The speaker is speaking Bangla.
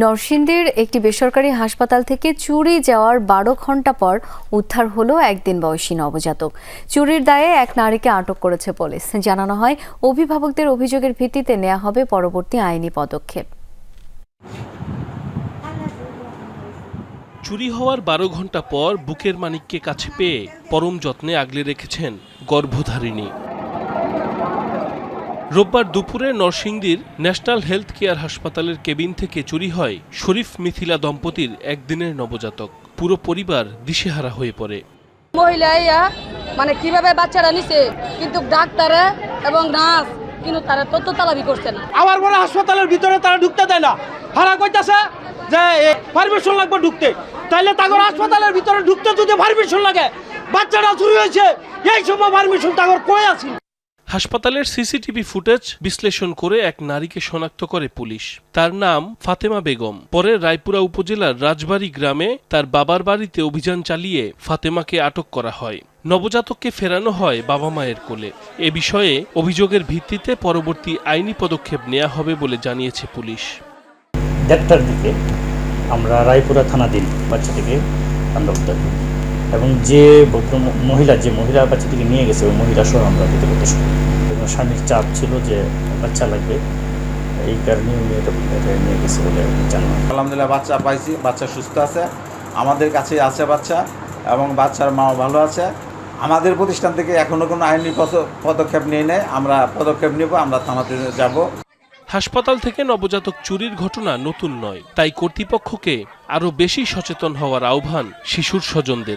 নরসিংদীর একটি বেসরকারি হাসপাতাল থেকে চুরি যাওয়ার বারো ঘণ্টা পর উদ্ধার হলো একদিন বয়সী নবজাতক। চুরির দায়ে এক নারীকে আটক করেছে পুলিশ। জানানো হয়, অভিভাবকদের অভিযোগের ভিত্তিতে নেওয়া হবে পরবর্তী আইনি পদক্ষেপ। চুরি হওয়ার বারো ঘণ্টা পর বুকের মানিককে কাছে পেয়ে পরম যত্নে আগলে রেখেছেন গর্ভধারিণী। রোববার দুপুরে নরসিংদীর ন্যাশনাল হেলথ কেয়ার হাসপাতালের কেবিন থেকে চুরি হয় শরীফ মিথিলা দম্পতির একদিনের নবজাতক। পুরো পরিবার দিশেহারা হয়ে পড়ে। মহিলা ইয়া মানে কীভাবে বাচ্চারা নিছে? কিন্তু ডাক্তারে এবং নার্স কিন্তু তারা তথ্য তালাবি করছে না। আবার বলে হাসপাতালের ভিতরে তারা ঢুকতে দেয় না। হারা কইতাছে যে পারমিশন লাগবে ঢুকতে। তাইলে তাগর হাসপাতালের ভিতরে ঢুকতে যদি পারমিশন লাগে বাচ্চাটা চুরি হয়েছে এই সময় পারমিশন তাগর কই আছে? হাসপাতালের সিসিটিভি ফুটেজ বিশ্লেষণ করে এক নারীকে শনাক্ত করে পুলিশ। তার নাম ফাতেমা বেগম। পরে রায়পুরা উপজেলার রাজবাড়ী গ্রামে তার বাবার বাড়িতে অভিযান চালিয়ে ফাতেমাকে আটক করা হয়। নবজাতককে ফেরানো হয় বাবা মায়ের কোলে। এ বিষয়ে অভিযোগের ভিত্তিতে পরবর্তী আইনি পদক্ষেপ নেওয়া হবে বলে জানিয়েছে পুলিশ। দেড়টার দিকে আমরা রায়পুরা থানাধীন বাচ্চাটিকে করি এবং যে ভদ্র মহিলা যে মহিলা বাচ্চাটিকে নিয়ে গেছে ওই মহিলা সহ আমরা দিতে করতে শুরু এবং স্বামীর চাপ ছিল যে বাচ্চা লাগবে। এই কারণে উনি এটা নিয়ে গেছে বলে জানা আলহামদুলিল্লাহ বাচ্চা পাইছি বাচ্চা সুস্থ আছে আমাদের কাছে আছে বাচ্চা এবং বাচ্চার মাও ভালো আছে। আমাদের প্রতিষ্ঠান থেকে এখনও কোনো আইনি পদ- পদক্ষেপ নিয়ে নেয় আমরা পদক্ষেপ নেব আমরা থানাতে যাব। হাসপাতাল থেকে নবজাতক চুরির ঘটনা নতুন নয় তাই কর্তৃপক্ষকে আরও বেশি সচেতন হওয়ার আহ্বান শিশুর স্বজনদের।